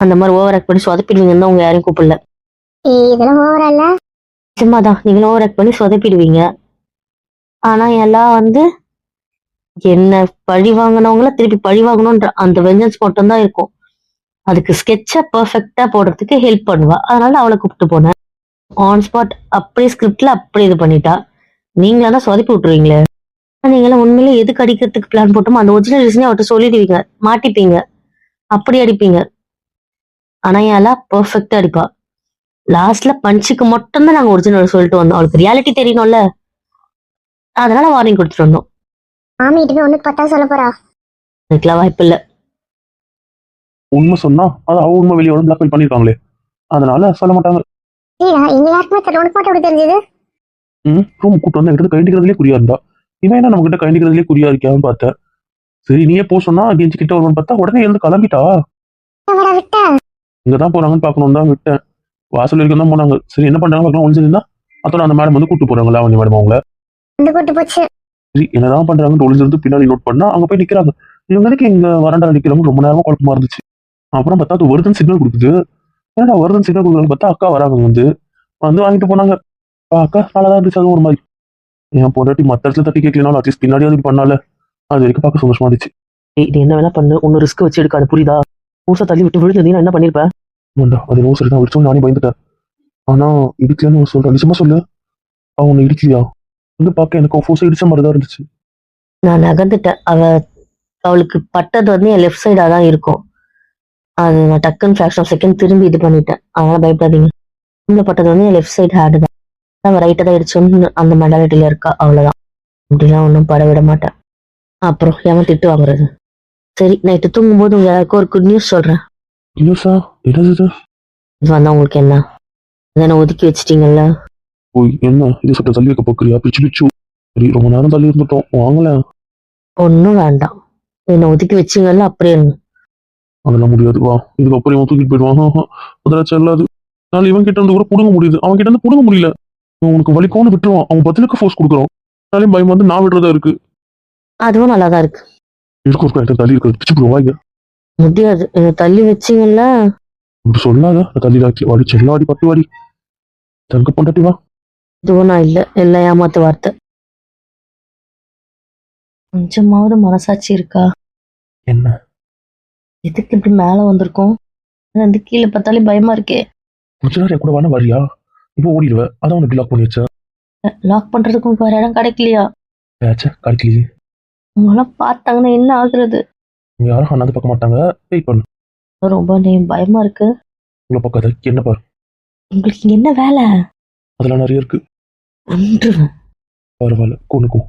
அந்த மாதிரி over act பண்ணி சொதப்பிடுவீங்கன்னு உங்க யாரையும் கூப்பிடல. இதெல்லாம் ஓவரா இல்ல? சும்மா தான் நீங்களும் ஓவர் ஆக்ட் பண்ணி சொதப்பிடுவீங்க. ஆனா எல்லாம் வந்து என்ன பழி வாங்கினவங்கள திருப்பி பழி வாங்கணுன்ற அந்த வெஞ்சன்ஸ் மட்டும்தான் இருக்கும். அதுக்கு ஸ்கெட்சை பர்ஃபெக்டா போடுறதுக்கு ஹெல்ப் பண்ணுவா. அதனால அவளை கூப்பிட்டு போனேன். ஆன் ஸ்பாட் அப்படியே ஸ்கிரிப்ட்ல அப்படியே இது பண்ணிட்டா. நீங்களா தான் சொதப்பி விட்டுருவீங்களே நீங்களாம் உண்மையிலே எதுக்கு அடிக்கிறதுக்கு பிளான் போட்டோமோ அந்த ஒரிஜினல் ரீசனே அவர்கிட்ட சொல்லிடுவீங்க. மாட்டிப்பீங்க. அப்படி அடிப்பீங்க. எல்லாம் பர்ஃபெக்டா அடிப்பா. லாஸ்ட்ல பஞ்சுக்கு மட்டும்தான் நாங்க ஒரிஜினல் சொல்லிட்டு வந்தோம். அவளுக்கு ரியாலிட்டி தெரியணும்ல. அதனால வார்னிங் கொடுத்துட்டு வந்தோம். மாமி கிட்ட ஒண்ணுக்கு பத்தா சொல்ல போறா? அதுக்கெல்லாம் வாய்ப்பு இல்ல. உண்மை சொன்னா அது அவ உண்மை வெளியே வந்து பிளாக்மெயில் பண்ணிருக்காங்களே. அதனால சொல்ல மாட்டாங்க. ஏடா எங்க யாருக்குமே தெரியல. உனக்கு மட்டும் எப்படி தெரிஞ்சது? ம் ரூம் கூட்டு வந்து என்கிட்ட கைண்டிக்கிறதுலே குறியா இருந்தா. இவன் என்ன நம்ம கிட்ட கைண்டிக்கிறதுலே குறியா இருக்கியான்னு பார்த்தேன். சரி நீயே போ சொன்னா கெஞ்சி கிட்ட வருவான்னு பார்த்தா உடனே எழுந்து கிளம்பிட்டா? விட்ட இங்க தான் போறாங்கன்னு பார்க்கணும் தான் விட்டேன். வாசல் வரைக்கும் தான் போனாங்க. சரி என்ன பண்றாங்க பார்க்கலாம். ஒளிஞ்சிருந்தா அதோட அந்த மேடம் வந்து கூட்டு போறாங்களா அவங்க மேடம் அவங்கள. வந்து கூட்டு போச்சு. சரி என்னதான் பண்றாங்கன்னு ஒளிஞ்சிருந்து பின்னாடி நோட் பண்ணா அங்க போய் நிக்கிறாங்க. இவங்க எதுக்கு இங்க வராண்டா? நிக்கிறாங்க ரொம்ப நேரமா குழப்பமா இருந்துச்சு. அப்புறம் பார்த்தா அது வருதுன்னு சிக்னல் கொடுக்குது. ஏன்னா வருதுன்னு சிக்னல் கொடுக்குறாங்க பார்த்தா அக்கா வராங்க வந்து. வந்து வாங்கிட்டு போனாங்க. அக்கா நல்லா தான் இருந்துச்சு. அதுவும் ஒரு மாதிரி. என் பொண்டாட்டி மத்த இடத்துல தட்டி கேட்கலாம் அட்லீஸ்ட் பின்னாடி அது பண்ணால. அது வரைக்கும் பார்க்க சந்தோஷமா இருந்துச்சு. இது என்ன வேணா பண்ணு. ஒன்னு ரிஸ்க் வச்சு எடுக்காது புரியுதா? ஊசா தள்ளி விட்டு விழுந்தீங்கன்னா என்ன பண்ணிருப்ப? ஆமாண்டா அது நோ சரி தான் விடுச்சோம் நானே பயந்துட்டேன். ஆனா இடிக்கலன்னு சொல்றேன் நிஜமா சொல்லு. அவன் உன்னை இடிக்கலையா வந்து பார்க்க எனக்கு ஃபோர்ஸா இடிச்ச மாதிரி தான் இருந்துச்சு. நான் நகர்ந்துட்டேன். அவ அவளுக்கு பட்டது வந்து என் லெஃப்ட் சைடா தான் இருக்கும். அது நான் டக்குன்னு ஃபிராக்ஷன் செகண்ட் திரும்பி இது பண்ணிட்டேன். அதனால பயப்படாதீங்க. உள்ள பட்டது வந்து என் லெஃப்ட் சைடு ஹேடு தான். அவன் ரைட்டை தான் இடிச்சோன்னு அந்த மெண்டாலிட்டியில இருக்கா. அவ்வளவுதான். அப்படிலாம் ஒன்றும் பட விட மாட்டேன். அப்புறம் ஏன் திட்டு வாங்குறது? சரி நைட்டு தூங்கும்போது உங்க யாருக்கும் ஒரு குட் நியூஸ் சொல்றேன். நியூஸா என்னது இது? இது வந்தா உங்களுக்கு என்ன? இதை ஒதுக்கி வச்சிட்டீங்கல்ல? ஓய் என்ன? இது சொல்ற தள்ளி வைக்க போக்குறியா? பிச்சு பிச்சு. சரி ரொம்ப நேரம் தள்ளி இருந்துட்டோம். வாங்கல ஒன்றும் வேண்டாம். என்னை ஒதுக்கி வச்சிங்கல்ல அப்படியே இருங்க அதெல்லாம் முடியாது. வா. இதுக்கப்புறம் இவன் தூக்கிட்டு போயிடுவான். ஆஹா, அதெல்லாம் செல்லாது. அதனால இவன் கிட்ட இருந்து கூட புடுங்க முடியுது. அவன் கிட்ட இருந்து புடுங்க முடியல. இவன் உனக்கு வலிக்கோன்னு விட்டுருவான். அவன் பதிலுக்கு ஃபோர்ஸ் கொடுக்குறான். அதனாலையும் பயம் வந்து நான் விடுறதா இருக்கு. அதுவும் நல்லா தான் இருக்கு. இருக்கும் ஒரு கைட்ட தள்ளி இருக்கு? பிச்சு போடுவா இங்க? முடியாது என்னை தள்ளி வச்சிங்கல்ல? இப்படி சொல்லாத நான் தள்ளி ராக்கி வாடி செல்லாடி பத்து வாடி. தங்க பொண்டாட்டி வா. இதுவும் நான் இல்லை எல்லாம் ஏமாத்து வார்த்தை. கொஞ்சமாவது மனசாட்சி இருக்கா? என்ன? எதுக்கு இப்படி மேல வந்திருக்கோம்? வந்து கீழே பார்த்தாலே பயமா இருக்கே. கொஞ்ச நேரம் என் கூட வேணா வரியா? இப்போ ஓடிடுவ. அதான் உனக்கு லாக் பண்ணி வச்சேன். லாக் பண்றதுக்கு வேற இடம் கிடைக்கலையா? ஏச்சே கிடைக்கலையே. உங்களாம் பார்த்தாங்கன்னா என்ன ஆகுறது? யாரும் அண்ணாந்து பார்க்க மாட்டாங்க. வெயிட் பண்ணு. ரொம்ப நீ பயமா இருக்கு. உங்களை பார்க்காத என்ன பாரு. உங்களுக்கு இங்க என்ன வேலை? அதெல்லாம் நிறைய இருக்கு. ஒன்றுவேன் பரவாயில்ல. கொண்டுக்கும்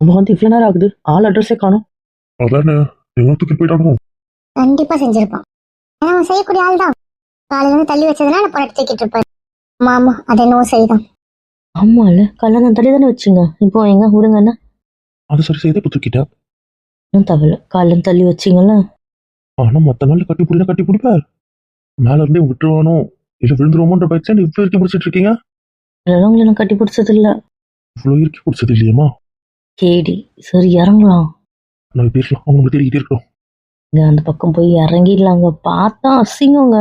நம்ம வந்து இவ்வளவு நேரம் ஆகுது. ஆள் அட்ரஸே காணும். அதானே. எவ்வளோ தூக்கிட்டு போயிட்டானோ கண்டிப்பா செஞ்சிருப்பான் ஏன்னா அவன் செய்யக்கூடிய ஆள் தான். காலையில இருந்து தள்ளி வச்சதுனால பொண்ணு தூக்கிட்டு இருப்பாரு. ஆமா ஆமா அது என்னவோ சரிதான் ஆமால. கல்யாணம் தள்ளி தானே வச்சுங்க. இப்போ எங்க? விடுங்கண்ணா அது சரி செய்தே இப்போ தூக்கிட்டேன் இன்னும் தவிர காலையில் தள்ளி வச்சிங்கல்ல ஆனா மத்த நாள்ல கட்டி பிடிச்சா கட்டி பிடிப்பார். மேல இருந்தே விட்டுருவானோ? இல்ல விழுந்துருவோமோன்ற நீ இவ்வளோ இறுக்கி பிடிச்சிட்டு இருக்கீங்க இல்லைன்னா உங்களை நான் கட்டி பிடிச்சது இல்ல இவ்வளோ இறுக்கி பிடிச்சது இல்லையம்மா. கேடி சரி இறங்கலாம். நான் பேசலாம் அவங்க தேடிக்கிட்டே இருக்கிறோம் இங்க அந்த பக்கம் போய் இறங்கிடலாங்க. பார்த்தா அசிங்கங்க.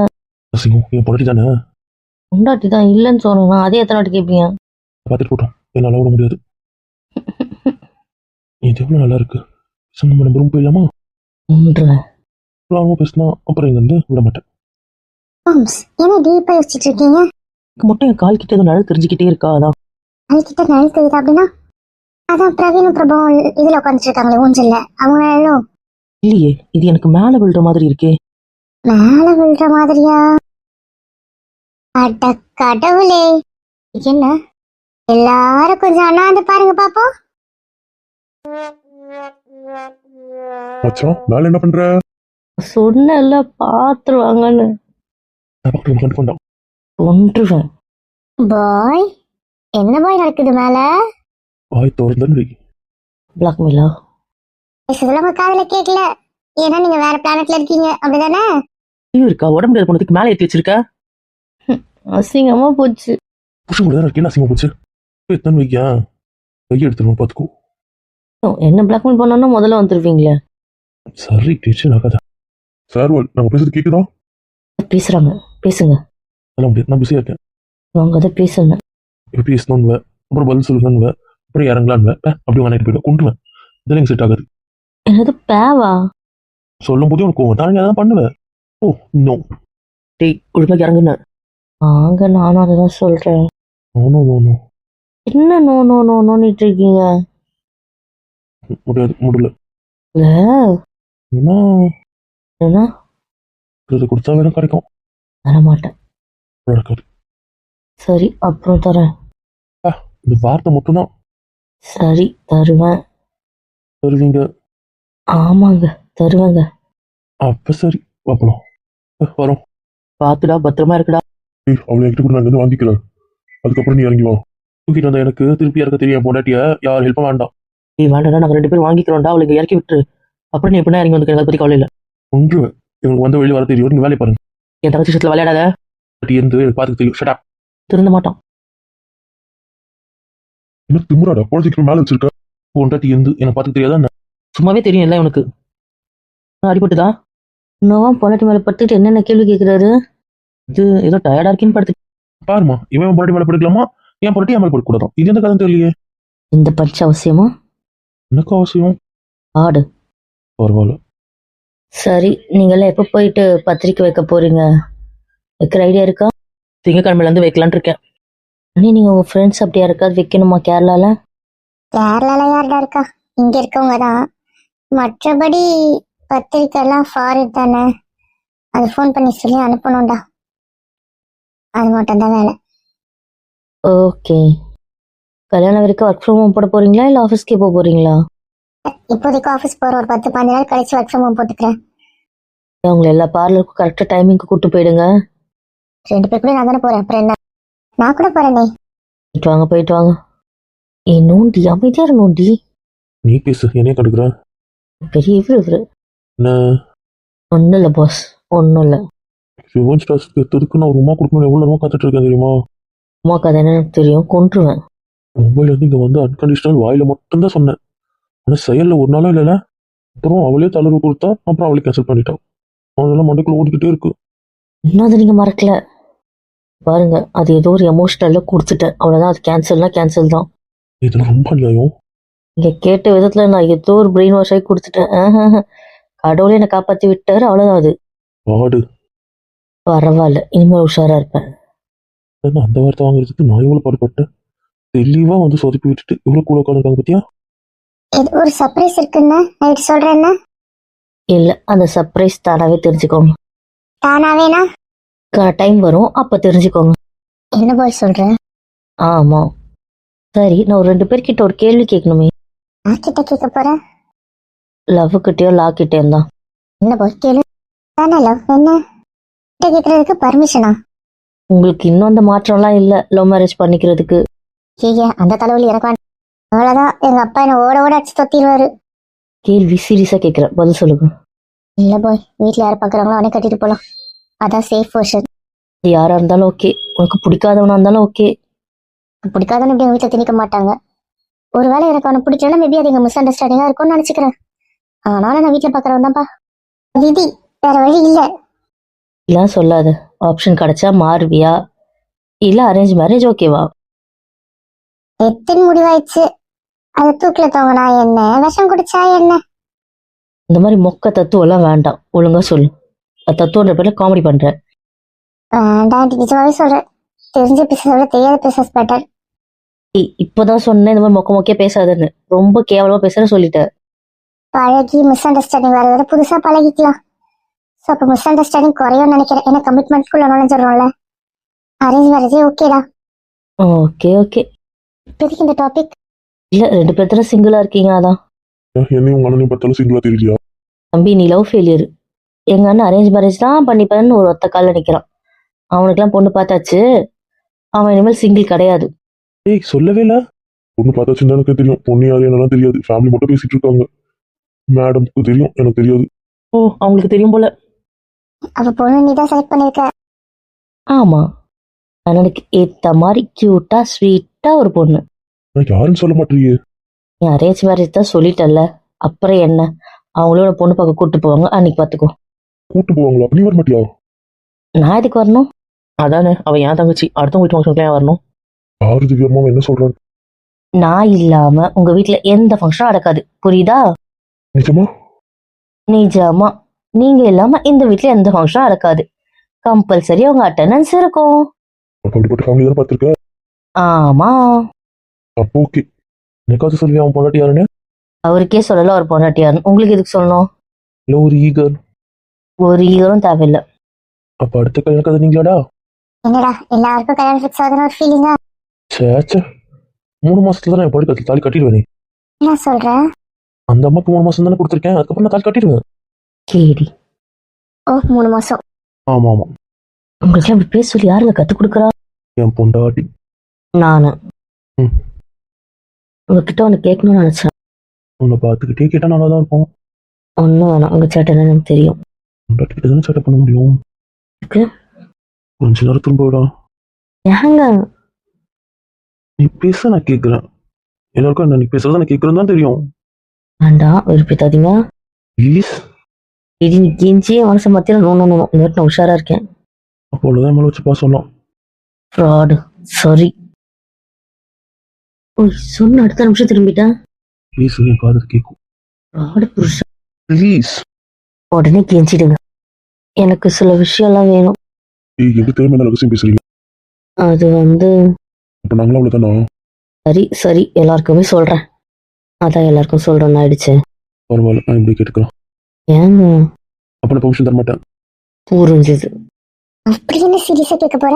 அசிங்கம். என் பொண்டாட்டி தானே? உண்டாட்டி தான் இல்லைன்னு சொன்னா அதே எத்தனை வாட்டி கேட்பீங்க? பார்த்துட்டு போட்டோம். என்னால விட முடியாது. இது எவ்வளவு நல்லா இருக்கு பேசாம நம்ம நம்பரும் போயிடலாமா? பேசலாம் அப்புறம் இங்க வந்து விட மாட்டேன். என்ன டீப்பா யோசிச்சுட்டு இருக்கீங்க? மட்டும் என் கால் கிட்ட நிழல் தெரிஞ்சுக்கிட்டே இருக்கா அதான். அதுக்கிட்ட நிழல் தெரியுது அப்படின்னா? அதான் பிரவீனும் பிரபாவும் இதுல உட்காந்துட்டு இருக்காங்களே ஊஞ்சல்ல. அவங்க இல்லையே இது எனக்கு மேல விழுற மாதிரி இருக்கே. மேல விழுற மாதிரியா? அட கடவுளே. என்ன? எல்லாரும் கொஞ்சம் அண்ணாந்து பாருங்க பாப்போம். மச்சான் மேல என்ன பண்ற? சொன்னல பாத்துருவாங்கன்னு. பக்கத்துல கண்டு கொண்டான் பாய் என்ன பாய் நடக்குது மேல? வாய் திறந்தன்னு வை. பிளாக்மெயிலா பேசுறதுல உங்க காதுல கேட்கல ஏன்னா நீங்க வேற பிளானட்ல இருக்கீங்க. அப்படிதானே? ஐயோ இருக்கா? உடம்பு முடியாத போனதுக்கு மேலே ஏற்றி வச்சிருக்க? அசிங்கமா போச்சு. கூட தான் இருக்கேன். அசிங்கம் போச்சு? எத்தனை வைக்கா? கையை எடுத்துருவோம் பார்த்துக்கோ என்ன பிளாக்மெயில் பண்ணோன்னா முதல்ல வந்துருவீங்களே? சரி டீச்சர் ஆகாத சார் நாங்க பேசுறது கேக்குதா? பேசுறாங்க. பேசுங்க. நான் பிஸியா இருக்கேன். அவங்க அதை பேசுங்க. இப்போ பேசணும்னு அப்புறம் பதில் சொல்லுங்கன்னு அப்புறம் இறங்கலான்னு அப்படி வாங்கிட்டு போயிடும் கொண்டுருவேன் இதெல்லாம் செட் ஆகாது. என்னது பேவா? சொல்லும் போதே உனக்கு தான் அதான் பண்ணுவேன் ஓ நோ டேய் ஒழுங்கா இறங்குன ஆங்க நானும் அதை தான் சொல்றேன். நோ நோ நோ நோ என்ன நோ நோ நோ நோன்னிட்டு இருக்கீங்க? முடியாது முடியல. இல்ல ஏன்னா ஏன்னா? இது கொடுத்தா வேணும் கிடைக்கும். தரமாட்டேன் நடக்காது. சரி அப்புறம் தரேன். இந்த வார்த்தை மட்டும்தான். சரி தருவேன். தருவீங்க. ஆமாங்க தருவேங்க. அப்ப சரி பார்ப்பலாம் அஹ், வரோம். பாத்துடா பத்திரமா இருக்குடா. அவளை என்கிட்ட கூட நான் வாங்கிக்கிறேன். அதுக்கப்புறம் நீ இறங்கி வா. தூக்கிட்டு வந்த எனக்கு திருப்பி இறக்க தெரியும் பொண்டாட்டிய. யார் ஹெல்ப்பும் வேண்டாம். நீ வேண்டாம் நாங்க ரெண்டு பேரும் வாங்கிக்கிறோம்டா அவளுக்கு இறக்கி விட்டுரு. அப்புறம் நீ எப்படின்னா இறங்கி வந்து அதை பத்தி கவலை இல்லை. ஒன்றுவேன் இவங்களுக்கு வந்து வெளியே வர தெரியும். நீங்க வேலையை பாருங்க. என் தங்கச்சி விஷயத்துல விளையாடாத. இருந்து எனக்கு பார்த்துக்க தெரியும். ஷட்டா திருந்த மாட்டான். இன்னும் திமுறாடா? குழந்தைக்கு மேல வச்சிருக்க? பொண்டாட்டி இருந்து. எனக்கு பார்த்துக்க தெரியாதா என்ன? சும்மாவே தெரியும் இல்லை உனக்கு. அடிபட்டுதா? இன்னும் பொண்டாட்டி மேல படுத்துட்டு என்னென்ன கேள்வி கேட்கிறாரு இது ஏதோ டயர்டா இருக்கேன்னு படுத்து பாருமா இவன் பொண்டாட்டி மேல படுக்கலாமா? என் பொண்டாட்டி என் மேல படுக்கூடாதான் இது எந்த கதை தெரியலையே இந்த பட்ச அவசியமா? எனக்கு அவசியம்? ஆடு. பரவாயில்ல. சரி நீங்களாம் எப்போ போயிட்டு பத்திரிக்கை வைக்க போறீங்க? வைக்கிற ஐடியா இருக்கா? திங்கக்கிழமையில இருந்து வைக்கலான்னு இருக்கேன். அண்ணி நீங்க உங்க ஃப்ரெண்ட்ஸ் அப்படியா இருக்காது வைக்கணுமா கேரளால? கேரளால யாருடா இருக்கா? இங்க இருக்கவங்க தான். மற்றபடி பத்திரிக்கை எல்லாம் ஃபாரின் தானே. அது ஃபோன் பண்ணி சொல்லி அனுப்பணும்டா. அது மட்டும் தான் வேலை. ஓகே கல்யாணம் வரைக்கும் ஒர்க் ஃப்ரம் ஹோம் போட போறீங்களா இல்ல ஆஃபீஸ்க்கே போக போறீங்களா? இப்போதைக்கு ஆஃபீஸ் போற ஒரு பத்து பதினஞ்சு நாள் கழிச்சு ஒர்க் ஃப்ரம் ஹோம் போட்டுக்கிறேன். உங்களை எல்லா பார்லருக்கும் கரெக்டாக டைமிங்க்கு கூட்டு போயிடுங்க. ரெண்டு பேர் கூட நான் தானே போறேன். அப்புறம் என்ன? நான் கூட போறேனே. போயிட்டு வாங்க போயிட்டு வாங்க. ஏ நோண்டி அமைதியா இரு நோண்டி. நீ பேசு என்னைய கடுக்குற பெரிய இவரு இவரு. என்ன? ஒன்றும் இல்லை பாஸ் ஒன்றும் இல்லை. ரிவன்ஸ் டாஸ்க் எடுத்ததுக்கு நான் ஒரு உமா கொடுக்கணும் எவ்வளவு நேரமா காத்துட்டு இருக்கேன் தெரியுமா? அம்மாக்கு அது என்னன்னு தெரியும். கொன்றுவேன். மும்பைல இருந்து இங்க வந்து அன்கண்டிஷனல் வாயில மட்டும்தான் சொன்னேன். ஆனா செயல்ல ஒரு நாளும் இல்லைல்ல அப்புறம் அவளே தளர்வு கொடுத்தா அப்புறம் அவளே கேன்சல் பண்ணிட்டான் அதெல்லாம் மண்டைக்குள்ள ஓடிக்கிட்டே இருக்கு. இன்னும் அதை நீங்கள் மறக்கல. பாருங்க அது ஏதோ ஒரு எமோஷனலில் கொடுத்துட்டேன். அவ்வளோதான் அது கேன்சல்னா கேன்சல் தான். இதெல்லாம் ரொம்ப அநியாயம். நீங்கள் கேட்ட விதத்தில் நான் ஏதோ ஒரு பிரெயின் வாஷ் ஆகி கொடுத்துட்டேன். கடவுளே என்னை காப்பாற்றி விட்டாரு அவ்வளோதான் அது. பாடு. பரவாயில்ல இனிமேல் உஷாராக இருப்பேன். அந்த வார்த்தை வாங்குறதுக்கு நான் எவ்வளவு பாடுபட்டேன்? தெளிவா வந்து சொதப்பி விட்டுட்டு இவ்வளவு கூட உட்காந்துருக்காங்க பத்தியா? இது ஒரு சர்ப்ரைஸ் இருக்குன்னு? நைட்டு சொல்றேன்னா இல்லை அந்த சர்ப்ரைஸ் தானாகவே தெரிஞ்சுக்கோங்க. தானாவேனா? டைம் வரும் அப்போ தெரிஞ்சுக்கோங்க. என்ன போய் சொல்ற? ஆமாம் சரி நான் ஒரு ரெண்டு பேர்கிட்ட ஒரு கேள்வி கேட்கணுமே. யார்கிட்ட கேட்க போற? லவ்கிட்டயோ லாக்கிட்டேயோ தான். என்ன போய் கேளு. தானே லவ் என்ன? கிட்ட கேட்கறதுக்கு பர்மிஷனா உங்களுக்கு இன்னும் அந்த மாற்றம்லாம் இல்லை லவ் மேரேஜ் பண்ணிக்கிறதுக்கு. ஐயா அந்த தலைவலி எனக்கு வேண்டாம் அவ்வளவுதான். எங்க அப்பா என்ன ஓட ஓட அடிச்சு தொத்திடுவாரு. கேள்வி சீரியஸாக கேட்குறேன் பதில் சொல்லுங்க. இல்ல போய் வீட்ல யார் பாக்குறாங்களோ அவனே கட்டிட்டு போலாம். அதான் சேஃப் வெர்ஷன் அது யாராக இருந்தாலும் ஓகே உனக்கு பிடிக்காதவனா இருந்தாலும் ஓகே பிடிக்காதன்னு இப்படி எங்க வீட்டுல திணிக்க மாட்டாங்க? ஒருவேளை எனக்கு அவனை பிடிக்கல மேபி அது எங்க மிஸ் அண்டர்ஸ்டாண்டிங்கா இருக்கும்னு நினைச்சுக்கிறேன். ஆனாலும் நான் வீட்டுல பாக்குறவன் தான்ப்பா. விதி வேற வழி இல்ல. இதெல்லாம் சொல்லாத. ஆப்ஷன் கிடைச்சா மாறுவியா? இல்லை அரேஞ்ச் மேரேஜ் ஓகேவா எத்தனை முடிவாயிடுச்சு அது தூக்கில தொங்கினா என்ன? விஷம் குடிச்சா என்ன? இந்த மாதிரி மொக்க தத்துவம்லாம் வேண்டாம். ஒழுங்கா சொல்லு. தத்துவன்ற பேர்ல காமெடி பண்றேன் வேண்டாம் நிஜமாவே சொல்றேன். தெரிஞ்ச பேசுறத விட தெரியாத பேசுறது பெட்டர் இப்பதான் சொன்னேன் இந்த மாதிரி மொக்க மொக்கையா பேசாதன்னு. ரொம்ப கேவலமா பேசுற சொல்லிட்டேன். பழகி மிஸ் அண்டர்ஸ்டாண்டிங் வர வர புதுசா பழகிக்கலாம். ஸோ அப்போ மிஸ் அண்டர்ஸ்டாண்டிங் குறையும்னு நினைக்கிறேன். ஏன்னா கமிட்மெண்ட்குள்ள நுழைஞ்சிடறோம்ல. அரேஞ்ச் மேரேஜே ஓகேடா ஓகே ஓகே இப்போதைக்கு இந்த டாபிக் இல்ல ரெண்டு பேர்த்துல சிங்கிளா இருக்கீங்க அதான். என்னையும் உங்க அண்ணனையும் பார்த்தாலும் சிங்கிளா தெரியலையா தம்பி நீ லவ் ஃபெயிலியர் எங்க அண்ணன் அரேஞ்ச் மேரேஜ் தான் பண்ணிப்பேன்னு ஒரு ஒத்த காலில் நிக்கிறான். அவனுக்குலாம் பொண்ணு பார்த்தாச்சு. அவன் இனிமேல் சிங்கிள் கிடையாது. ஏய் சொல்லவே இல்ல. பொண்ணு பார்த்தாச்சுன்னு எனக்கு தெரியும். பொண்ணு யாரு என்னலாம் தெரியாது. ஃபேமிலி மட்டும் பேசிட்டு இருக்காங்க. மேடம்க்கு தெரியும் எனக்கு தெரியாது. ஓ அவங்களுக்கு தெரியும் போல. அப்போ பொண்ணு நீ தான் செலக்ட் பண்ணிருக்க. ஆமா. அண்ணனுக்கு ஏத்த மாதிரி கியூட்டா ஸ்வீட்டா ஒரு பொண்ணு. நான் யாருன்னு சொல்ல மாட்டேறியே? நீ அரேஞ்ச் மேரேஜ் தான் சொல்லிட்டல்ல. அப்புறம் என்ன? அவங்களோட பொண்ணு பார்க்க கூட்டு போவாங்க. அன்னைக்கு பார்த்துக்கோ. கூட்டு போவாங்களா? நீ வர மாட்டியா? நான் எதுக்கு வரணும்? அதானே அவ ஏன் தங்கச்சி. அடுத்த வீட்டு ஃபங்க்ஷனுக்கு ஏன் வரணும்? யாரு திவ்யா அம்மா என்ன சொல்றாங்க? நான் இல்லாம உங்க வீட்ல எந்த ஃபங்க்ஷனும் நடக்காது. புரியுதா? நிஜமா? நிஜமா. நீங்க இல்லாம இந்த வீட்ல எந்த ஃபங்க்ஷனும் நடக்காது. கம்பல்சரி உங்க அட்டெண்டன்ஸ் இருக்கும். அப்படிப்பட்ட ஃபேமிலி தானே பார்த்துருக்க? ஆமா. அப்போ ஓகே எனக்காவது சொல்லி அவன் பொண்டாட்டி யாருன்னு? அவருக்கே சொல்லல ஒரு பொண்டாட்டியாருன்னு உங்களுக்கு எதுக்கு சொல்லணும்? இல்ல ஒரு ஈகர் ஒரு ஈகரும் தேவையில்லை. அப்ப அடுத்த கல்யாண கதை நீங்களாடா? என்னடா எல்லாருக்கும் கல்யாணம் ஃபிக்ஸ் ஆகுதுன்னு ஒரு ஃபீலிங்கா சேச்சே மூணு மாசத்துல தான் என் படுக்கத்துல தாலி கட்டிடுவேன். என்ன சொல்ற? அந்த அம்மாக்கு மூணு மாசம் தானே கொடுத்துருக்கேன் அதுக்கப்புறம் நான் தாலி கட்டிடுவேன். கேடி. ஓ மூணு மாசம். ஆமா ஆமா உங்களுக்கு அப்படி பேச சொல்லி யாருங்க கத்து கொடுக்குறா? என் பொண்டாட்டி. நானு. ம். உங்ககிட்ட ஒன்று கேட்கணும்னு நினைச்சேன். உன்னை பார்த்துக்கிட்டே கேட்டா நல்லா தான் இருக்கும். ஒன்றும் வேணாம். உங்க சேட்டன் எனக்கு தெரியும். பொண்டாட்டி கிட்ட தானே சேட்டை பண்ண முடியும்? கொஞ்ச நேரம் திரும்ப விடா. ஏங்க? நீ பேச நான் கேட்குறேன் எல்லாருக்கும் என்ன நீ பேசுறத நான் கேட்குறேன்னு தான் தெரியும். வேண்டாம் விருப்பத்தாதீங்க ப்ளீஸ் இது நீ கெஞ்சியே மனசை மத்தியில் நோ நோ நோ இந்த வாட்டி நான் உஷாரா இருக்கேன். அவ்வளோதான் மேலே வச்சு பாசம்லாம் ஃப்ராடு சாரி ஓய் சொன்ன அடுத்த நிமிஷம் திரும்பிட்டேன் ப்ளீஸ் என் காதல் கேட்கும் ஃப்ராடு புருஷன். ப்ளீஸ் உடனே கெஞ்சிடுங்க. எனக்கு சில விஷயம்லாம் வேணும். ஏய் எங்க தேவை மேல ரகசியம் பேசுறீங்க? அது வந்து அப்போ நாங்களும் அவ்வளோதானா சரி சரி எல்லாருக்குமே சொல்றேன். அதான் எல்லாருக்கும் சொல்றேன்னு ஆயிடுச்சு. பரவாயில்ல நான் இப்படி கேட்டுக்கிறேன். ஏங்க? அப்போ நான் பர்மிஷன் தர மாட்டேன் புரிஞ்சுது. அப்படி என்ன சீரியஸா கேட்க போற?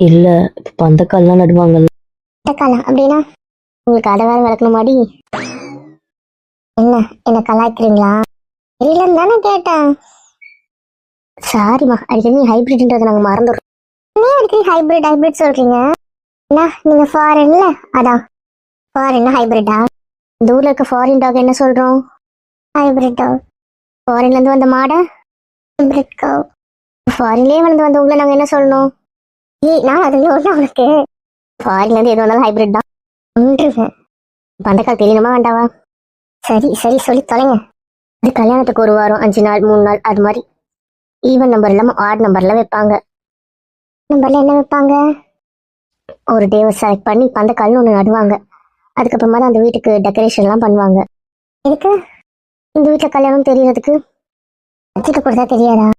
இல்ல இப்ப பந்தக்கால்லாம் நடுவாங்கல்ல. காலம் அப்படின்னா உங்களுக்கு அதை வேற விளக்கணுமாடி என்ன என்ன கலாய்க்கிறீங்களா? தெரியலன்னு தானே கேட்டேன். சாரிம்மா அடிக்கடி நீ ஹைபிரிட்ன்றதை நாங்கள் மறந்துடுறோம். என்ன அடிக்கடி ஹைபிரிட் ஹைபிரிட் சொல்றீங்க? என்ன நீங்க ஃபாரின்ல அதான். ஃபாரின் ஹைபிரிட்டா இந்த ஊர்ல இருக்க ஃபாரின் டாக் என்ன சொல்றோம்? ஹைபிரிட் டாக் ஃபாரின்ல இருந்து வந்த மாடை? ஹைபிரிட் கவ் ஃபாரின்லயே வளர்ந்து வந்த உங்களை நாங்க என்ன சொல்லணும்? ஏய் நான் அதுல ஒண்ணு உனக்கு. ஃபாரின்ல இருந்து எது வந்தாலும் ஹைபிரிட் தான். ஒன்றுவேன் பந்தக்கால் தெரியணுமா வேண்டாவா? சரி சரி சொல்லி தொலைங்க. இது கல்யாணத்துக்கு ஒரு வாரம் அஞ்சு நாள் மூணு நாள் அது மாதிரி. ஈவன் நம்பர் இல்லாம ஆட் நம்பர்ல வைப்பாங்க. நம்பர்ல என்ன வைப்பாங்க? ஒரு டேவை செலக்ட் பண்ணி பந்தக்கால்னு ஒன்று நடுவாங்க. அதுக்கப்புறமா தான் அந்த வீட்டுக்கு டெக்கரேஷன்லாம் பண்ணுவாங்க. எதுக்கு? இந்த வீட்டில் கல்யாணம் தெரியறதுக்கு? வச்சுக்க கொடுத்தா தெரியாதா?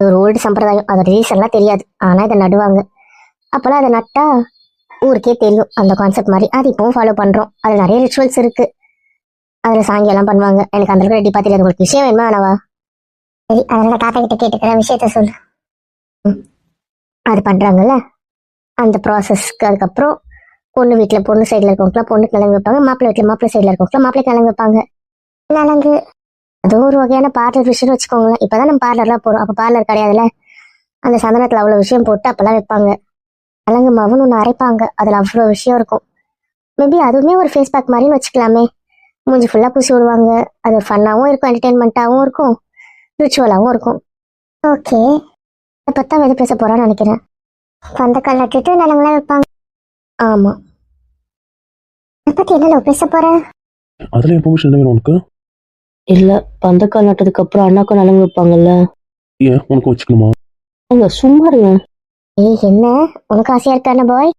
இது ஒரு ஓல்டு சம்பிரதாயம் அதோட ரீசன்லாம் தெரியாது. ஆனா இதை நடுவாங்க. அப்போல்லாம் அதை நட்டா ஊருக்கே தெரியும் அந்த கான்செப்ட் மாதிரி. அது இப்பவும் ஃபாலோ பண்றோம். அது நிறைய ரிச்சுவல்ஸ் இருக்கு. அதுல சாங்கியெல்லாம் பண்ணுவாங்க. எனக்கு அந்த அளவுக்கு ரெடி தெரியாது உங்களுக்கு விஷயம் வேணுமா வேணாவா சரி அதனால தாத்தா கிட்ட கேட்டுக்கிற விஷயத்த சொல்லு. ம். அது பண்றாங்கல்ல? அந்த ப்ராசஸ்க்கு அதுக்கப்புறம் பொண்ணு வீட்டுல பொண்ணு சைடுல இருக்கவங்களாம் பொண்ணுக்கு நலங்கு வைப்பாங்க. மாப்பிள்ளை வீட்டுல மாப்பிள்ளை சைடுல இருக்கவங்களாம் மாப்பிள்ளைக்கு நலங்கு வைப்பாங்க. நலங்கு. அதுவும் ஒரு வகையான பார்லர் விஷயம்னு வச்சுக்கோங்களேன். இப்பதான் நம்ம பார்லர்லாம் போகிறோம் அப்போ பார்லர் கிடையாதுல்ல? அந்த சந்தனத்தில் அவ்வளோ விஷயம் போட்டு அப்போல்லாம் வைப்பாங்க. நலங்கு மாவுன்னு ஒன்று அரைப்பாங்க. அதில் அவ்வளோ விஷயம் இருக்கும். மேபி அதுவுமே ஒரு ஃபேஸ் பேக் மாதிரின்னு வச்சுக்கலாமே. மூஞ்சி ஃபுல்லாக பூசி விடுவாங்க. அது ஃபன்னாகவும் இருக்கும் என்டர்டெயின்மெண்ட்டாகவும் இருக்கும் ரிச்சுவலாகவும் இருக்கும். ஓகே அதை பற்றி எது பேச போகிறான்னு நினைக்கிறேன். பந்தக்கால் நட்டுட்டு நிலங்களாம் வைப்பாங்க. ஆமாம் அதை பற்றி என்ன பேச போகிறேன் அதில் இன்ஃபர்மேஷன் என்ன வேணும் உனக்கு? இல்ல பந்தக்கால் நட்டதுக்கு அப்புறம் அண்ணாக்கும் நலங்கு வைப்பாங்கல்ல? ஏன் உனக்கு வச்சுக்கணுமா? ஏங்க சும்மா இருங்க. ஏய் என்ன? உனக்கு ஆசையாக இருக்கான பாய்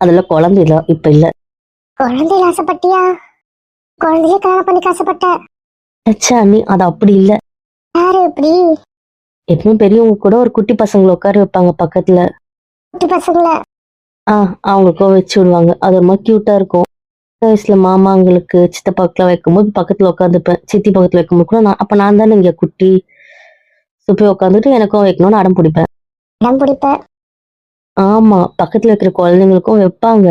அதெல்லாம் குழந்தை இல்ல இப்ப இல்ல. குழந்தைய ஆசைப்பட்டியா? குழந்தைய கல்யாணம் பண்ணிக்க ஆசைப்பட்ட. அச்சா நீ அது அப்படி இல்ல. யாரு எப்படி எப்பவுமே பெரியவங்க கூட ஒரு குட்டி பசங்களை உட்கார வைப்பாங்க பக்கத்துல. குட்டி பசங்களை. ஆ அவங்களுக்கும் வச்சு விடுவாங்க. அது மாதிரி கியூட்டா இருக்கும். சின்ன வயசுல மாமாங்களுக்கு சித்தப்பாக்கெல்லாம் வைக்கும்போது பக்கத்துல உட்காந்துப்பேன் சித்தி பக்கத்துல வைக்கும்போது கூட நான் அப்ப நான் தானே இங்க குட்டி. ஸோ போய் உட்காந்துட்டு எனக்கும் வைக்கணும்னு அடம் பிடிப்பேன். இடம் பிடிப்ப? ஆமா பக்கத்துல இருக்கிற குழந்தைங்களுக்கும் வைப்பாங்க.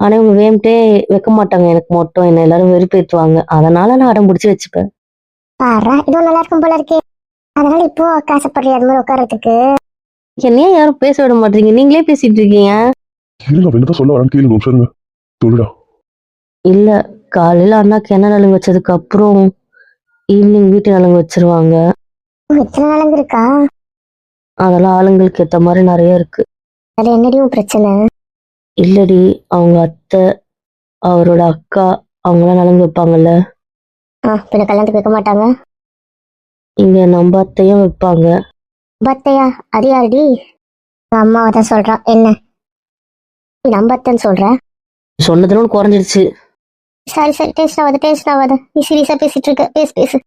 ஆனா இவங்க வேம்பிட்டே வைக்க மாட்டாங்க. எனக்கு மட்டும் என்ன எல்லாரும் வெறுப்பேற்றுவாங்க அதனால நான் அடம் பிடிச்சி வச்சுப்பேன். பாரு இதுவும் நல்லா இருக்கும் போல இருக்கே. அதனால இப்போ ஆசைப்படுறிய அது மாதிரி உட்காரத்துக்கு என்னையே யாரும் பேச விட மாட்டீங்க. நீங்களே பேசிட்டு இருக்கீங்க. இருங்க என்னதான் சொல்ல கேளுங்க. சொல்லுங்க சொல்லுடா. இல்ல காலையில அண்ணாக்கு என்ன நலங்கு வச்சதுக்கு அப்புறம் ஈவினிங் வீட்டு நலங்கு வச்சிருவாங்க. ஓ, இத்தனை நலங்கு இருக்கா? அதெல்லாம் ஆளுங்களுக்கு ஏத்த மாதிரி நிறைய இருக்கு. அது என்னடியும் பிரச்சனை? இல்லடி அவங்க அத்தை அவரோட அக்கா அவங்களாம் நலங்கு வைப்பாங்கல்ல. ஆ பின்ன கல்யாணத்துக்கு வைக்க மாட்டாங்க? இங்க நம்ம அத்தையும் வைப்பாங்க. பத்தையா அது யாருடி? உங்க அம்மாவை தான் சொல்றா. என்ன? நீ நம்பத்தன்னு சொல்ற? சொன்னதுல ஒண்ணு குறைஞ்சிருச்சு. சரி சரி டேஸ்ட் ஆகாத டேஸ்ட் ஆகாத நீ சீரியஸா பேசிட்டு இருக்க பேசு பேசு.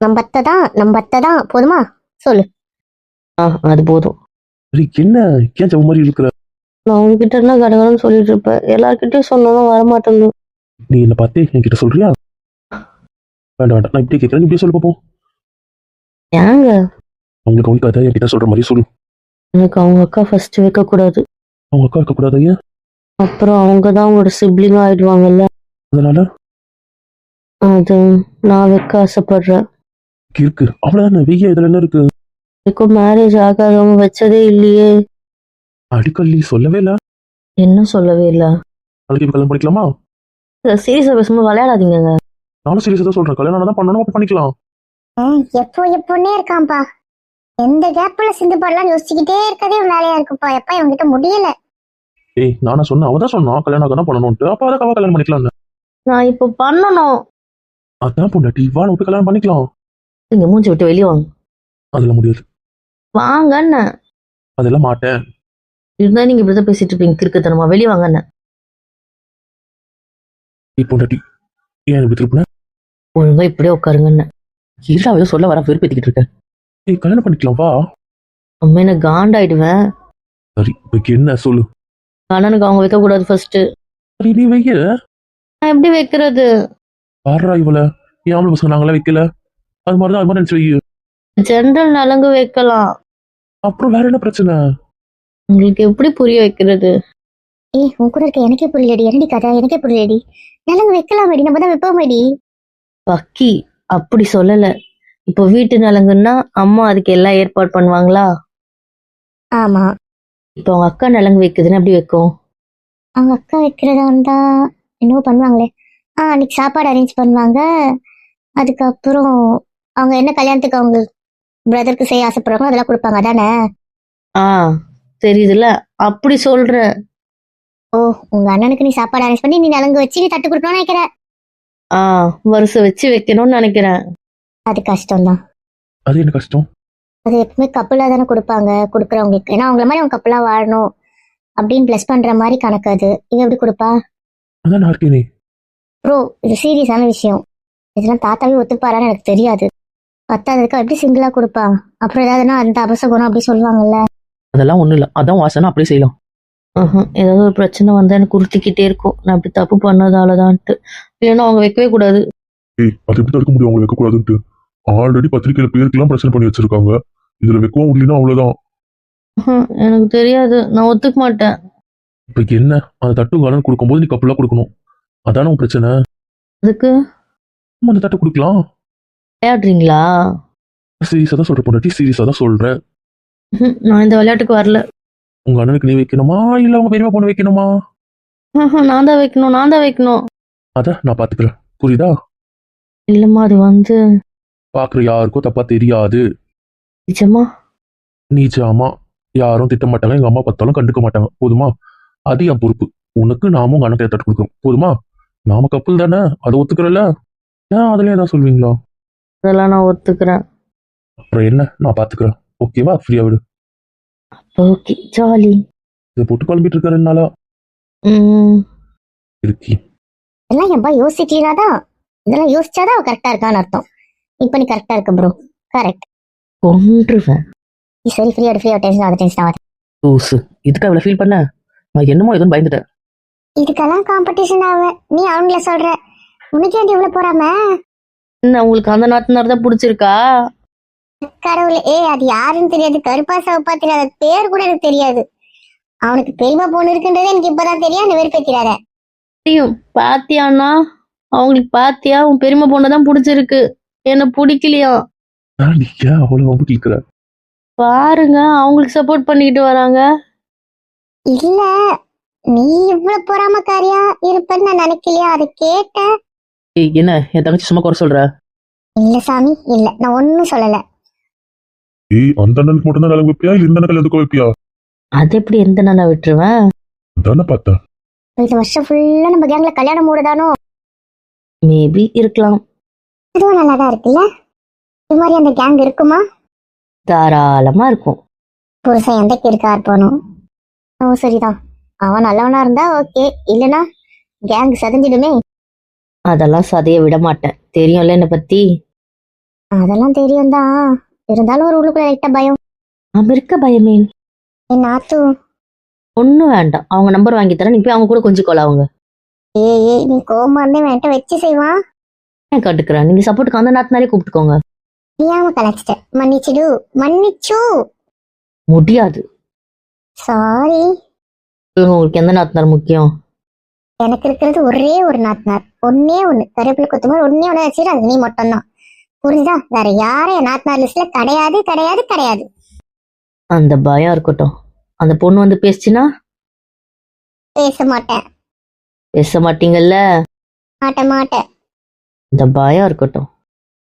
நம்ம அத்தை தான் நம்ம அத்தை தான். போதுமா? சொல்லு. ஆ அது போதும். சரி என்ன? ஏன் ஜவ மாதிரி இருக்கிற நான் உங்ககிட்ட என்ன கடகடன்னு சொல்லிட்டு இருப்பேன். எல்லார்கிட்டயும் சொன்னாலும் வரமாட்டேங்குது நீ என்ன பார்த்து என்கிட்ட சொல்றியா? வேண்டாம் வேண்டாம். நான் இப்படியே கேட்கறேன் இப்படியே சொல்லு பார்ப்போம் ஏங்க? அவங்களுக்கு கவனிக்காத. என்கிட்ட சொல்ற மாதிரி சொல்லு. எனக்கு அவங்க அக்கா ஃபர்ஸ்ட் வைக்க கூடாது அவங்க அக்கா இருக்கக்கூடாது ஏன்? அப்புறம் அவங்க தான் உங்களோட சிப்ளிங் ஆயிடுவாங்கல்ல. அதனால? அது நான் வைக்க ஆசைப்படுறேன். இருக்கு. அவ்வளவுதானே? வெய்ய இதுல என்ன இருக்கு? வரைக்கும் மேரேஜ் ஆகாதவங்க வச்சதே இல்லையே. அடிக்கல்லி சொல்லவே இல்ல? என்ன சொல்லவே இல்லை? நாளைக்கு கல்யாணம் பண்ணிக்கலாமா? சீரியஸா பேசும்போது விளையாடாதீங்க நானும் சீரியஸா தான் சொல்றேன். கல்யாணம் தான் பண்ணணும் அப்ப பண்ணிக்கலாம். ஆ, எப்போ எப்போன்னே இருக்கான்ப்பா. எந்த கேப்ல சிந்து பாடலாம் யோசிச்சுக்கிட்டே இருக்கதே வேலையா இருக்குப்பா. எப்பா இவங்கிட்ட முடியல. ஏய் நானா சொன்னேன். அவதான் சொன்னான். கல்யாணம் தான் பண்ணணும்ட்டு அப்ப அதை கல்யாணம் பண்ணிக்கலாம் நான் இப்போ பண்ணணும். அதான் பொண்டாட்டி வா நம்ம போய் கல்யாணம் பண்ணிக்கலாம். நீங்க மூஞ்சி விட்டு வெளியே வாங்க. அதுல முடியாது. வாங்கன்னு அதெல்லாம் மாட்டேன். இருந்தா நீங்க இப்படிதான் பேசிட்டு இருப்பீங்க கிறுக்குத்தனமா. வெளியே வாங்கன்னு ஏய் பொண்டாட்டி ஏன் இப்படி திருப்பின? ஒழுங்கா இப்படியே உட்காருங்கன்னு இருடா ஏதோ சொல்ல வர வெறுப்பேத்திக்கிட்டு இருக்கேன் ஏய் கல்யாணம் பண்ணிக்கலாம் வா. அம்மா என்ன காண்டாயிடுவேன். சரி இப்ப என்ன சொல்லு? அண்ணனுக்கு அவங்க வைக்க கூடாது ஃபர்ஸ்ட் சரி நீ வைக்க நான் எப்படி வைக்கிறது? பாடுறா இவள? ஏன் ஆம்பளை பசங்க நாங்களே வைக்கல? அது மாதிரிதான் அது மாதிரி நினைச்சு வை. ஜென்ரல் நலங்கு வைக்கலாம். அப்புறம் வேற என்ன பிரச்சனை? உங்களுக்கு எப்படி புரிய வைக்கிறது? ஏய் உன் கூட இருக்க எனக்கே புரியலடி. என்னடி கதை? எனக்கே புரியலடி. நலங்கு வைக்கலாமேடி நம்ம தான் வைப்போமேடி பக்கி அப்படி சொல்லல. இப்போ வீட்டு நலங்குன்னா அம்மா அதுக்கு எல்லாம் ஏற்பாடு பண்ணுவாங்களா? ஆமா. இப்போ அவங்க அக்கா நலங்கு வைக்குதுன்னு எப்படி வைக்கும்? அவங்க அக்கா வைக்கிறதா இருந்தா என்னவோ பண்ணுவாங்களே. ஆ அன்னைக்கு சாப்பாடு அரேஞ்ச் பண்ணுவாங்க. அதுக்கப்புறம் அவங்க என்ன கல்யாணத்துக்கு அவங்க பிரதருக்கு செய்ய ஆசைப்படுறாங்களோ அதெல்லாம் கொடுப்பாங்க அதானே? ஆ தெரியுதுல்ல. அப்படி சொல்ற. ஓ உங்க அண்ணனுக்கு நீ சாப்பாடு அரேஞ்ச் பண்ணி நீ நலங்கு வச்சு நீ தட்டு கொடுக்கணும்னு நினைக்கிற. ஆ வருஷம் வச்சு வைக்கணும்னு நினைக்கிறேன். அது கஷ்டம்தான். அது என்ன கஷ்டம்? அது எப்பவுமே கப்பலாக தானே கொடுப்பாங்க கொடுக்குறவங்களுக்கு. ஏன்னா அவங்கள மாதிரி அவங்க கப்பலாக வாழணும். அப்படின்னு ப்ளஸ் பண்ற மாதிரி கணக்கு அது. இவ எப்படி கொடுப்பா? அதான் நான் இருக்கேனே. ப்ரோ இது சீரியஸான விஷயம். இதெல்லாம் தாத்தாவே ஒத்துப்பாரான்னு எனக்கு தெரியாது. பத்தாததுக்கு எப்படி சிங்கிளா கொடுப்பா? அப்புறம் ஏதாவதுன்னா அந்த அபசகுணம் அப்படி சொல்லுவாங்கல்ல? அதெல்லாம் ஒண்ணும் இல்ல. அதான் வாசனை அப்படியே செய்யலாம். ஏதாவது ஒரு பிரச்சனை வந்தா எனக்கு உறுத்திக்கிட்டே இருக்கும். நான் இப்படி தப்பு பண்ணதாலதான்ட்டு. இல்லைன்னா அவங்க வைக்கவே கூடாது. ஏய் அது எப்படி தடுக்க முடியும்? அவங்க வைக்கக்கூடாதுன்ட்டு. ஆல்ரெடி பத்திரிக்கையில பேருக்கெல்லாம் பிரச்சனை பண்ணி வச்சிருக்காங்க. இதுல வைக்கவும் முடியலன்னா அவ்வளவுதான். எனக்கு தெரியாது. நான் ஒத்துக்க மாட்டேன். இப்ப என்ன? அந்த தட்டு காலம் கொடுக்கும்போது நீ கப்பலா கொடுக்கணும். அதான உன் பிரச்சனை? அதுக்கு அந்த தட்டு கொடுக்கலாம். விளையாடுறீங்களா? சீரியஸா தான் சொல்ற பொண்டாட்டி. சீரியஸா தான் ம்ஹும், நான் இந்த விளையாட்டுக்கு வரல. உங்க அண்ணனுக்கு நீ வைக்கணுமா? இல்ல உங்க பெரியமா பொண்ணு வைக்கணுமா? நான் தான் வைக்கணும் நான் தான் வைக்கணும். அத நான் பாத்துக்கிறேன். புரியுதா? இல்லம்மா அது வந்து பாக்குற யாருக்கும் தப்பா தெரியாது. நிஜமா? நீச்சாமா யாரும் திட்ட மாட்டாங்க எங்க அம்மா பார்த்தாலும் கண்டுக்க மாட்டாங்க. போதுமா? அது என் பொறுப்பு. உனக்கு நாமும் உங்க அண்ணன் தட்டு கொடுக்குறோம் போதுமா? நாம கப்பல் தானே? அதை ஒத்துக்கிறல்ல? ஏன் அதுலயே ஏதாவது சொல்வீங்களா அதெல்லாம் நான் ஒத்துக்கிறேன். அப்புறம் என்ன? நான் பாத்துக்கிறேன் ஓகேவா ஃப்ரீயா விடு. ஓகே ஜாலி இதை போட்டு குழம்பிட்டு இருக்க ரெண்டு நாளா? ம் இருக்கி. இதெல்லாம் எப்பா யோசிக்கலனாதான் இதெல்லாம் யோசிச்சாதான் கரெக்டா இருக்கான்னு அர்த்தம். இப்ப நீ கரெக்டா இருக்க ப்ரோ கரெக்ட் கொன்றுவேன். நீ சரி ஃப்ரீயா ஃப்ரீயா டென்ஷன் ஆகுது டென்ஷன் ஆகுது. இதுக்கு அவ்வளவு ஃபீல் பண்ண? நான் என்னமோ எதுவும் பயந்துட்டேன். இதுக்கெல்லாம் காம்படிஷன் ஆவ. நீ அவங்கள சொல்ற. உனக்கு இவ்வளவு போறாம? என்ன உங்களுக்கு அந்த நாட்டினார் தான் பிடிச்சிருக்கா? கடவுளே ஏய் அது யாருன்னு தெரியாது. கருப்பா சவப்பா தெரியாது. பேர் கூட எனக்கு தெரியாது. அவனுக்கு பெரியமா பொண்ணு இருக்குன்றதே எனக்கு இப்பதான் தெரியும். அந்த வெறுப்பேக்கிறார தெரியும் பாத்தியாண்ணா அவங்களுக்கு பாத்தியா? உன் பெரியம்மா பொண்ணை தான் பிடிச்சிருக்கு. என்ன பிடிக்கலையா? பாருங்க அவங்களுக்கு சப்போர்ட் பண்ணிக்கிட்டு வராங்க. இல்ல நீ இவ்வளவு பொறாமக்காரியா இருப்பேன்னு நான் நினைக்கலையா? அதை கேட்டேன் ஏய் என்ன? என் தங்கச்சி சும்மா குறை சொல்ற? இல்ல சாமி இல்ல. நான் ஒன்னும் சொல்லல. ஏய் அந்த அண்ணனுக்கு மட்டும் தான் கல்யாணம் வைப்பியா? இல்ல இந்த அண்ணன் கல்யாணத்துக்கு வைப்பியா? அது எப்படி எந்த நானா விட்டுருவேன் தானே பார்த்தேன். இந்த வருஷம் ஃபுல்லா நம்ம கேங்ல கல்யாணம் மூடுதானோ? மேபி இருக்கலாம். இதுவும் நல்லாதான் இருக்குல்ல? இது மாதிரி அந்த கேங் இருக்குமா? தாராளமா இருக்கும். புருஷன் எந்தக்கு இருக்கா இருப்பானோ ஓ சரிதான். அவன் நல்லவனா இருந்தா ஓகே. இல்லனா கேங் சதஞ்சிடுமே. அதெல்லாம் சதைய விட மாட்டேன். தெரியும்ல என்னை பத்தி? அதெல்லாம் தெரியும் தான் இருந்தாலும் ஒரு உள்ளுக்குள்ள லைட்டா பயம். அவன் இருக்க பயமே என் நாத்து. ஒன்றும் வேண்டாம். அவங்க நம்பர் வாங்கி தரேன். நீ போய் அவங்க கூட கொஞ்சம் கொள்ள அவங்க. ஏய் ஏய் நீ கோமா இருந்தே வேண்ட வச்சு செய்வான். ஏன் கட்டுக்கிறேன் நீங்க சப்போர்ட்டுக்கு அந்த நாத்தினாலே கூப்பிட்டுக்கோங்க. தெரியாம கலைச்சிட்ட மன்னிச்சிடு. மன்னிச்சு. முடியாது. சாரி உங்களுக்கு எந்த நாத்தினார் முக்கியம்? எனக்கு இருக்கிறது ஒரே ஒரு நாத்தனார். ஒன்னே ஒண்ணு. கருவேப்பிலை கொத்தமல்லி ஒன்னே ஒண்ணு வச்சுட்டு அது நீ மட்டும்தான். புரிஞ்சுதா வேற யாரும் என் நாத்தனார் லிஸ்ட்ல கிடையாது கிடையாது கிடையாது. அந்த பயம் இருக்கட்டும். அந்த பொண்ணு வந்து பேசுச்சுன்னா? பேச மாட்டேன். பேச மாட்டீங்கல்ல? மாட்ட மாட்டேன். இந்த பயம் இருக்கட்டும்.